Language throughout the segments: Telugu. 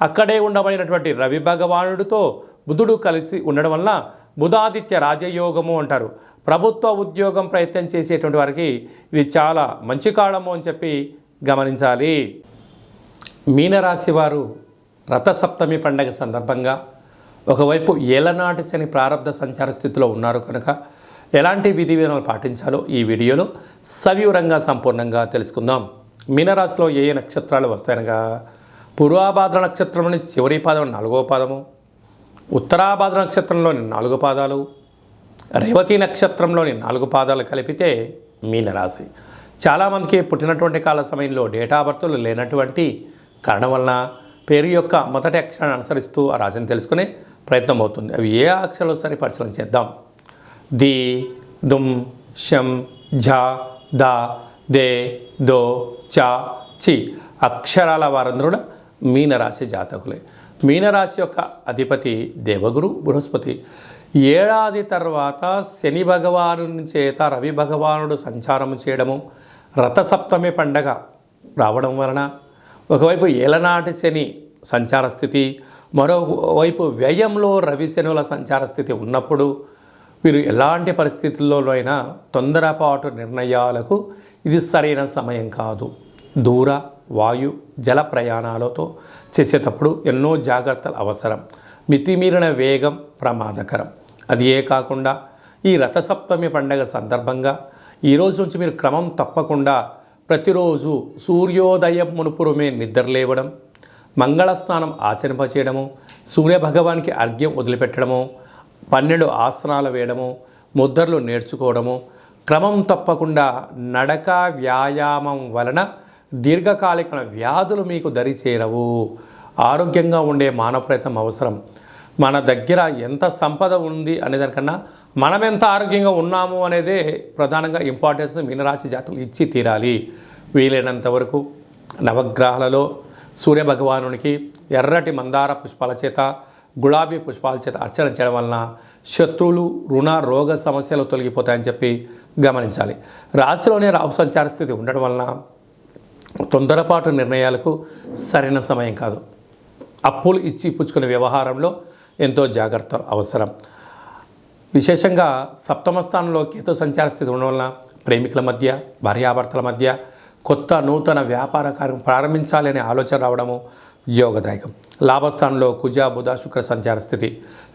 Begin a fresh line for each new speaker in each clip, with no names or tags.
అక్కడే ఉండబడినటువంటి రవి భగవానుడితో బుధుడు కలిసి ఉండడం వల్ల బుధాదిత్య రాజయోగము అంటారు. ప్రభుత్వ ఉద్యోగం ప్రయత్నం చేసేటువంటి వారికి ఇది చాలా మంచి కాలము అని చెప్పి గమనించాలి. మీనరాశి వారు రథసప్తమి పండగ సందర్భంగా ఒకవైపు ఏలనాటి శని ప్రారంభ సంచార స్థితిలో ఉన్నారు కనుక ఎలాంటి విధి విధానాలు పాటించాలో ఈ వీడియోలో సవివరంగా సంపూర్ణంగా తెలుసుకుందాం. మీనరాశిలో ఏ ఏ నక్షత్రాలు వస్తాయనగా పూర్వాభాద్ర నక్షత్రంలోని చివరి పాదం నాలుగో పాదము ఉత్తరాభాద్ర నక్షత్రంలోని నాలుగు పాదాలు రేవతి నక్షత్రంలోని నాలుగు పాదాలు కలిపితే మీనరాశి. చాలామందికి పుట్టినటువంటి కాల సమయంలో డేటా బర్త్లు లేనటువంటి కారణం వలన పేరు యొక్క మొదటి అక్షరాన్ని అనుసరిస్తూ ఆ రాశిని తెలుసుకునే ప్రయత్నం అవుతుంది. అవి ఏ అక్షరాలు సరి పరిశీలన చేద్దాం. ది దుమ్ షం ఝ ద దే దో చ చి అక్షరాల వారందరూ కూడా మీనరాశి జాతకులే. మీనరాశి యొక్క అధిపతి దేవగురు బృహస్పతి. ఏడాది తర్వాత శని భగవాను చేత రవి భగవానుడు సంచారం చేయడము రథసప్తమి పండగ రావడం వలన ఒకవైపు ఏలనాటి శని సంచార స్థితి మరోవైపు వ్యయంలో రవి శనుల సంచార స్థితి ఉన్నప్పుడు వీరు ఎలాంటి పరిస్థితుల్లోనైనా తొందరపాటు నిర్ణయాలకు ఇది సరైన సమయం కాదు. దూర వాయు జల ప్రయాణాలతో చేసేటప్పుడు ఎన్నో జాగ్రత్తలు అవసరం. మితిమీరిన వేగం ప్రమాదకరం. అది ఏ కాకుండా ఈ రథసప్తమి పండగ సందర్భంగా ఈరోజు నుంచి మీరు క్రమం తప్పకుండా ప్రతిరోజు సూర్యోదయం మునుపురమే నిద్రలేవడం మంగళ స్నానం ఆచరింపచేయడము సూర్యభగవానికి అర్ఘ్యం వదిలిపెట్టడము పన్నెండు ఆసనాలు వేయడము ముద్రలు నేర్చుకోవడము క్రమం తప్పకుండా నడక వ్యాయామం వలన దీర్ఘకాలిక వ్యాధులు మీకు దరి చేరవు ఆరోగ్యంగా ఉండే మానవ ప్రయత్నం అవసరం. మన దగ్గర ఎంత సంపద ఉంది అనే దానికన్నా మనం ఎంత ఆరోగ్యంగా ఉన్నాము అనేదే ప్రధానంగా ఇంపార్టెన్స్ మీనరాశి జాతులు ఇచ్చి తీరాలి. వీలైనంత వరకు నవగ్రహాలలో సూర్యభగవానునికి ఎర్రటి మందార పుష్పాల చేత గులాబీ పుష్పాల చేత అర్చన చేయడం వలన శత్రువులు రుణ రోగ సమస్యలు తొలగిపోతాయని చెప్పి గమనించాలి. రాశిలోనే రాహు సంచార స్థితి ఉండడం వలన తొందరపాటు నిర్ణయాలకు సరైన సమయం కాదు. అప్పులు ఇచ్చి పుచ్చుకునే వ్యవహారంలో ఎంతో జాగ్రత్త అవసరం. విశేషంగా సప్తమ స్థానంలో కేతు సంచార స్థితి ఉండడం వలన ప్రేమికుల మధ్య భార్యాభర్తల మధ్య కొత్త నూతన వ్యాపార కార్యం ప్రారంభించాలి అనే ఆలోచన రావడము యోగదాయకం లాభస్థానంలో కుజ బుధ శుక్ర సంచార స్థితి.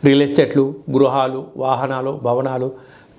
రియల్ ఎస్టేట్లు గృహాలు వాహనాలు భవనాలు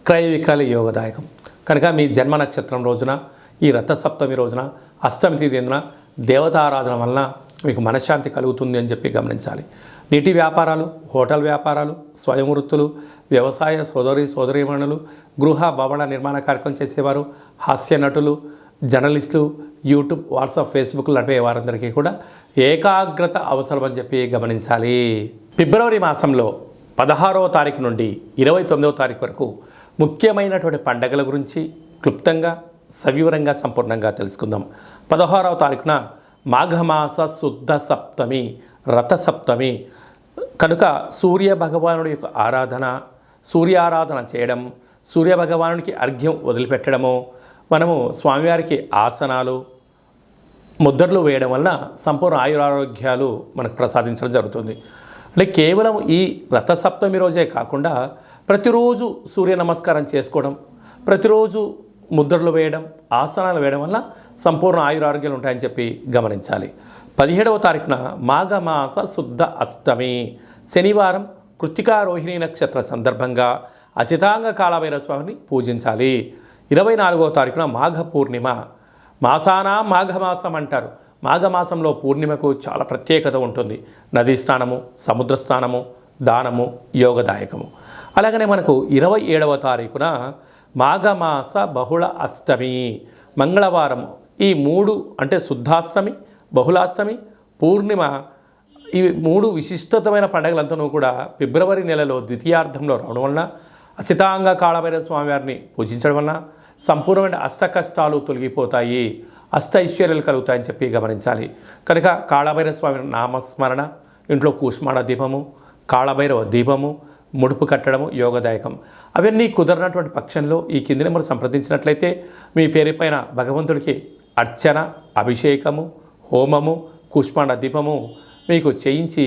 క్రయ విక్రయాలు యోగదాయకం కనుక మీ జన్మ నక్షత్రం రోజున ఈ రథసప్తమి రోజున అష్టమి తేదీన దేవతారాధన వలన మీకు మనశ్శాంతి కలుగుతుంది అని చెప్పి గమనించాలి. నీటి వ్యాపారాలు హోటల్ వ్యాపారాలు స్వయం వృత్తులు వ్యవసాయ సోదరి సోదరీమణులు గృహ భవన నిర్మాణ కార్యక్రమం చేసేవారు హాస్య నటులు జర్నలిస్టులు యూట్యూబ్ వాట్సాప్ ఫేస్బుక్లు నడిపే వారందరికీ కూడా ఏకాగ్రత అవసరం అని చెప్పి గమనించాలి. ఫిబ్రవరి మాసంలో పదహారవ తారీఖు నుండి ఇరవై తొమ్మిదవ తారీఖు వరకు ముఖ్యమైనటువంటి పండగల గురించి క్లుప్తంగా సవివరంగా సంపూర్ణంగా తెలుసుకుందాం. పదహారవ తారీఖున మాఘమాస శుద్ధ సప్తమి రథసప్తమి కనుక సూర్య భగవానుడి యొక్క ఆరాధన సూర్యారాధన చేయడం సూర్య భగవానుడికి అర్ఘ్యం వదిలిపెట్టడము మనము స్వామివారికి ఆసనాలు ముద్రలు వేయడం వలన సంపూర్ణ ఆయురారోగ్యాలు మనకు ప్రసాదించడం జరుగుతుంది. అంటే కేవలం ఈ రథసప్తమి రోజే కాకుండా ప్రతిరోజు సూర్య నమస్కారం చేసుకోవడం ప్రతిరోజు ముద్రలు వేయడం ఆసనాలు వేయడం వల్ల సంపూర్ణ ఆయురారోగ్యాలు ఉంటాయని చెప్పి గమనించాలి. పదిహేడవ తారీఖున మాఘమాస శుద్ధ అష్టమి. శనివారం కృత్తికా రోహిణి నక్షత్ర సందర్భంగా అసితాంగ కాళభైరవ స్వామిని పూజించాలి. ఇరవై నాలుగవ తారీఖున మాఘ పూర్ణిమ. మాసానా మాఘమాసం అంటారు. మాఘమాసంలో పూర్ణిమకు చాలా ప్రత్యేకత ఉంటుంది. నదీ స్నానము సముద్ర స్నానము దానము యోగదాయకము. అలాగనే మనకు ఇరవై ఏడవ తారీఖున మాఘమాస బహుళ అష్టమి మంగళవారం ఈ మూడు అంటే శుద్ధాష్టమి బహుళాష్టమి పూర్ణిమ ఈ మూడు విశిష్టతమైన పండుగలంతనూ కూడా ఫిబ్రవరి నెలలో ద్వితీయార్థంలో రావడం వలన అసితాంగ కాళభైరవ స్వామివారిని పూజించడం వలన సంపూర్ణమైన అష్ట కష్టాలు తొలగిపోతాయి అష్ట ఐశ్వర్యాలు కలుగుతాయని చెప్పి గమనించాలి. కనుక కాళభైరవ స్వామి నామస్మరణ ఇంట్లో కూష్మాణ దీపము కాళభైరవ దీపము ముడుపు కట్టడము యోగదాయకం. అవన్నీ కుదరనటువంటి పక్షంలో ఈ కింది నెంబర్ సంప్రదించినట్లయితే మీ పేరుపైన భగవంతుడికి అర్చన అభిషేకము హోమము కుష్మాండ దీపము మీకు చేయించి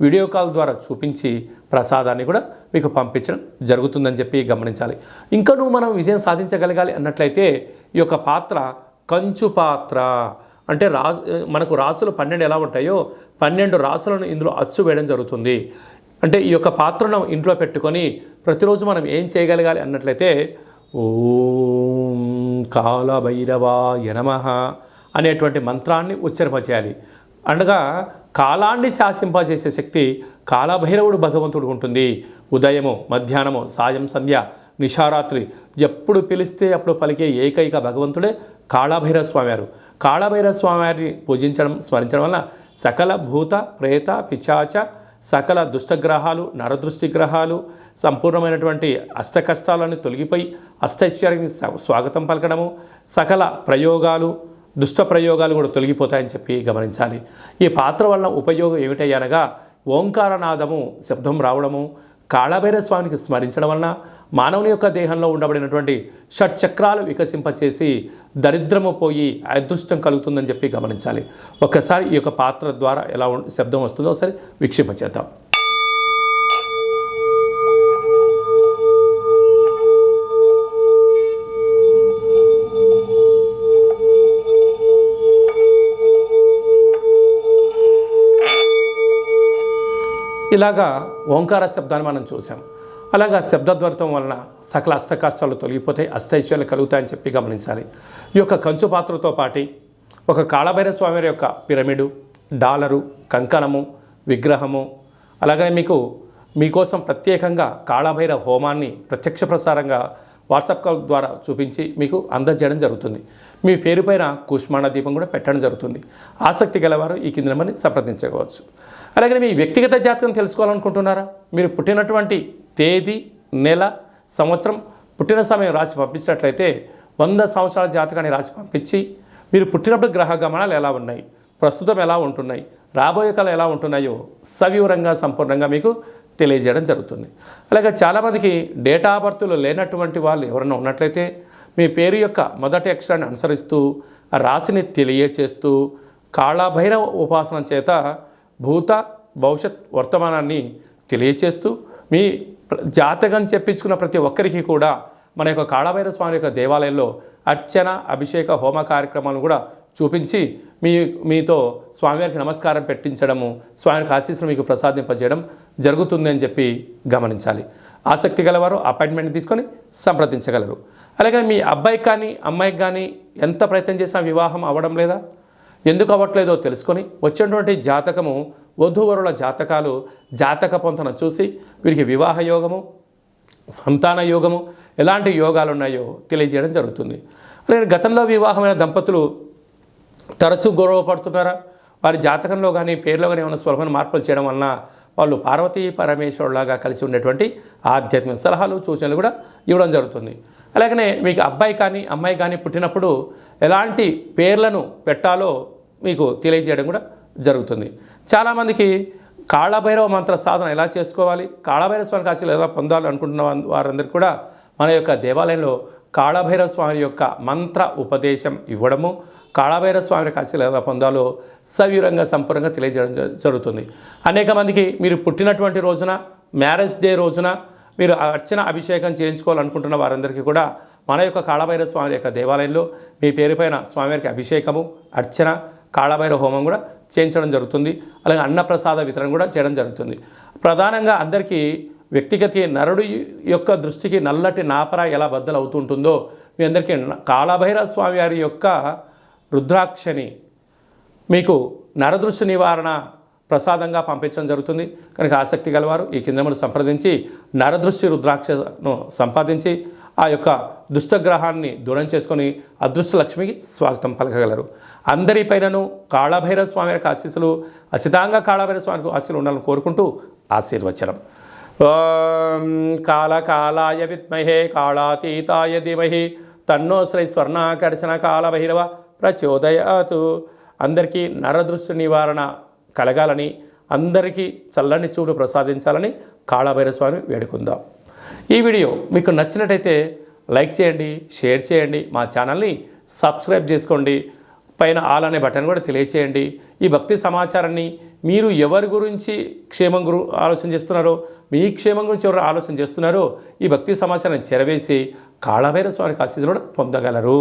వీడియో కాల్ ద్వారా చూపించి ప్రసాదాన్ని కూడా మీకు పంపించడం జరుగుతుందని చెప్పి గమనించాలి. ఇంకను మనం విజయం సాధించగలగాలి అన్నట్లయితే ఈ యొక్క పాత్ర కంచు పాత్ర. అంటే రాజు మనకు రాసులు పన్నెండు ఎలా ఉంటాయో పన్నెండు రాసులను ఇందులో అచ్చు వేయడం జరుగుతుంది. అంటే ఈ యొక్క పాత్రను ఇంట్లో పెట్టుకొని ప్రతిరోజు మనం ఏం చేయగలగాలి అన్నట్లయితే ఓం కాలభైరవ యనమహ అనేటువంటి మంత్రాన్ని ఉచ్చరింపచేయాలి. అనగా కాలాన్ని శాసింపజేసే శక్తి కాలభైరవుడు భగవంతుడు ఉంటుంది. ఉదయము మధ్యాహ్నము సాయం సంధ్య నిషారాత్రి ఎప్పుడు పిలిస్తే అప్పుడు పలికే ఏకైక భగవంతుడే కాళభైరవ స్వామివారు కాళభైరవ స్వామివారిని పూజించడం స్మరించడం వల్ల సకల భూత ప్రేత పిచాచ సకల దుష్టగ్రహాలు నరదృష్టి గ్రహాలు సంపూర్ణమైనటువంటి అష్ట కష్టాలను తొలగిపోయి అష్టైశ్వర్యానికి స్వాగతం పలకడము సకల ప్రయోగాలు దుష్ట ప్రయోగాలు కూడా తొలగిపోతాయని చెప్పి గమనించాలి. ఈ పాత్ర వలన ఉపయోగం ఏమిటయ్యనగా ఓంకారనాదము శబ్దం రావడము కాళభైర స్వామికి స్మరించడం వలన మానవుని యొక్క దేహంలో ఉండబడినటువంటి షట్చక్రాలు వికసింపచేసి దరిద్రము పోయి అదృష్టం కలుగుతుందని చెప్పి గమనించాలి. ఒక్కసారి ఈ యొక్క పాత్ర ద్వారా ఎలా శబ్దం వస్తుందో ఒకసారి వీక్షింపచేద్దాం. ఇలాగా ఓంకార శబ్దాన్ని మనం చూసాం అలాగా శబ్దద్వర్తం వలన సకల అష్టకాష్టాలు తొలగిపోతాయి అష్టైశ్వర్యాలు కలుగుతాయని చెప్పి గమనించాలి. ఈ యొక్క కంచు పాత్రతో పాటి ఒక కాళభైర స్వామి యొక్క పిరమిడు డాలరు కంకణము విగ్రహము అలాగనే మీకు మీకోసం ప్రత్యేకంగా కాళభైర హోమాన్ని ప్రత్యక్ష ప్రసారంగా వాట్సాప్ కాల్ ద్వారా చూపించి మీకు అందజేయడం జరుగుతుంది. మీ పేరు పైన దీపం కూడా పెట్టడం జరుగుతుంది. ఆసక్తి గలవారు ఈ కింద నెంబర్ని సంప్రదించవచ్చు. అలాగే మీ వ్యక్తిగత జాతకం తెలుసుకోవాలనుకుంటున్నారా? మీరు పుట్టినటువంటి తేదీ నెల సంవత్సరం పుట్టిన సమయం రాసి పంపించినట్లయితే వంద సంవత్సరాల జాతకాన్ని రాసి పంపించి మీరు పుట్టినప్పుడు గ్రహ గమనాలు ఎలా ఉన్నాయి? ప్రస్తుతం ఎలా ఉంటున్నాయి? రాబోయే కాలం ఎలా ఉంటున్నాయో సవివరంగా సంపూర్ణంగా మీకు తెలియజేయడం జరుగుతుంది. అలాగే చాలామందికి డేటా బర్త్లు లేనటువంటి వాళ్ళు ఎవరైనా ఉన్నట్లయితే మీ పేరు యొక్క మొదటి అక్షరాన్ని అనుసరిస్తూ రాశిని తెలియచేస్తూ కాళభైరవ ఉపాసన చేత భూత భవిష్యత్ వర్తమానాన్ని తెలియచేస్తూ మీ జాతకం చెప్పించుకున్న ప్రతి ఒక్కరికి కూడా మన యొక్క కాళభైరవ స్వామి యొక్క దేవాలయంలో అర్చన అభిషేక హోమ కార్యక్రమాలను కూడా చూపించి మీ మీతో స్వామివారికి నమస్కారం పెట్టించడము స్వామివారికి ఆశీస్సులు మీకు ప్రసాదింపజేయడం జరుగుతుంది అని చెప్పి గమనించాలి. ఆసక్తి గలవారు అపాయింట్మెంట్ తీసుకొని సంప్రదించగలరు. అలాగే మీ అబ్బాయికి కానీ అమ్మాయికి కానీ ఎంత ప్రయత్నం చేసినా వివాహం అవ్వడం లేదా? ఎందుకు అవ్వట్లేదో తెలుసుకొని వచ్చినటువంటి జాతకము వధూవరుల జాతకాలు జాతక పొంతన చూసి వీరికి వివాహ యోగము సంతాన యోగము ఎలాంటి యోగాలు ఉన్నాయో తెలియజేయడం జరుగుతుంది. అలాగే గతంలో వివాహమైన దంపతులు తరచూ గౌరవపడుతున్నారా వారి జాతకంలో కానీ పేర్లో కానీ ఏమైనా స్వల్పమైన మార్పులు చేయడం వలన వాళ్ళు పార్వతీ పరమేశ్వరులాగా కలిసి ఉండేటువంటి ఆధ్యాత్మిక సలహాలు సూచనలు కూడా ఇవ్వడం జరుగుతుంది. అలాగనే మీకు అబ్బాయి కానీ అమ్మాయి కానీ పుట్టినప్పుడు ఎలాంటి పేర్లను పెట్టాలో మీకు తెలియజేయడం కూడా జరుగుతుంది. చాలామందికి కాళభైరవ మంత్ర సాధన ఎలా చేసుకోవాలి? కాళభైరవ స్వామి కాశీలు ఎలా పొందాలి అనుకుంటున్న వారందరికీ కూడా మన యొక్క దేవాలయంలో కాళభైరవ స్వామి యొక్క మంత్ర ఉపదేశం ఇవ్వడము కాళభైరవ స్వామి కాశీలు ఎలా పొందాలో సవివరంగా సంపూర్ణంగా తెలియజేయడం జ- జరుగుతుంది. అనేక మందికి మీరు పుట్టినటువంటి రోజున మ్యారేజ్ డే రోజున మీరు అర్చన అభిషేకం చేయించుకోవాలనుకుంటున్న వారందరికీ కూడా మన యొక్క కాళభైరవ స్వామి యొక్క దేవాలయంలో మీ పేరుపైన స్వామివారికి అభిషేకము అర్చన కాళభైరవ హోమం కూడా చేయించడం జరుగుతుంది. అలాగే అన్నప్రసాద వితరణ కూడా చేయడం జరుగుతుంది. ప్రధానంగా అందరికీ వ్యక్తిగత నరుడు యొక్క దృష్టికి నల్లటి నాపర ఎలా బద్దలు అవుతుంటుందో మీ అందరికీ కాళభైరవ స్వామి వారి యొక్క రుద్రాక్షని మీకు నరదృష్టి నివారణ ప్రసాదంగా పంపించడం జరుగుతుంది. కనుక ఆసక్తి గలవారు ఈ కిందములు సంప్రదించి నరదృష్టి రుద్రాక్షను సంపాదించి ఆ యొక్క దుష్టగ్రహాన్ని దూరం చేసుకొని అదృష్ట లక్ష్మికి స్వాగతం పలకగలరు. అందరిపైనను కాళభైరవ స్వామి యొక్క ఆశీస్సులు అసితంగా కాళభైరవ స్వామికి ఆశీస్సులు ఉండాలని కోరుకుంటూ ఆశీర్వచనం. ఓం కాళకాలాయ విద్మహే కాళాతీతాయ ధీమహి తన్నో శ్రీ స్వర్ణాకర్షణ కాళభైరవ ప్రచోదయాతు. అందరికీ నరదృష్టి నివారణ కలగాలని అందరికీ చల్లని చూడు ప్రసాదించాలని కాళభైరవ స్వామి వేడుకుందాం. ఈ వీడియో మీకు నచ్చినట్టయితే లైక్ చేయండి షేర్ చేయండి మా ఛానల్ని సబ్స్క్రైబ్ చేసుకోండి. పైన ఆల్ అనే బటన్ కూడా తెలియచేయండి. ఈ భక్తి సమాచారాన్ని మీరు ఎవరి గురించి క్షేమం గురు ఆలోచన చేస్తున్నారో మీ క్షేమం గురించి ఎవరు ఆలోచన చేస్తున్నారో ఈ భక్తి సమాచారాన్ని చేరవేసి కాళభైర స్వామికి ఆశీస్సులు కూడా పొందగలరు.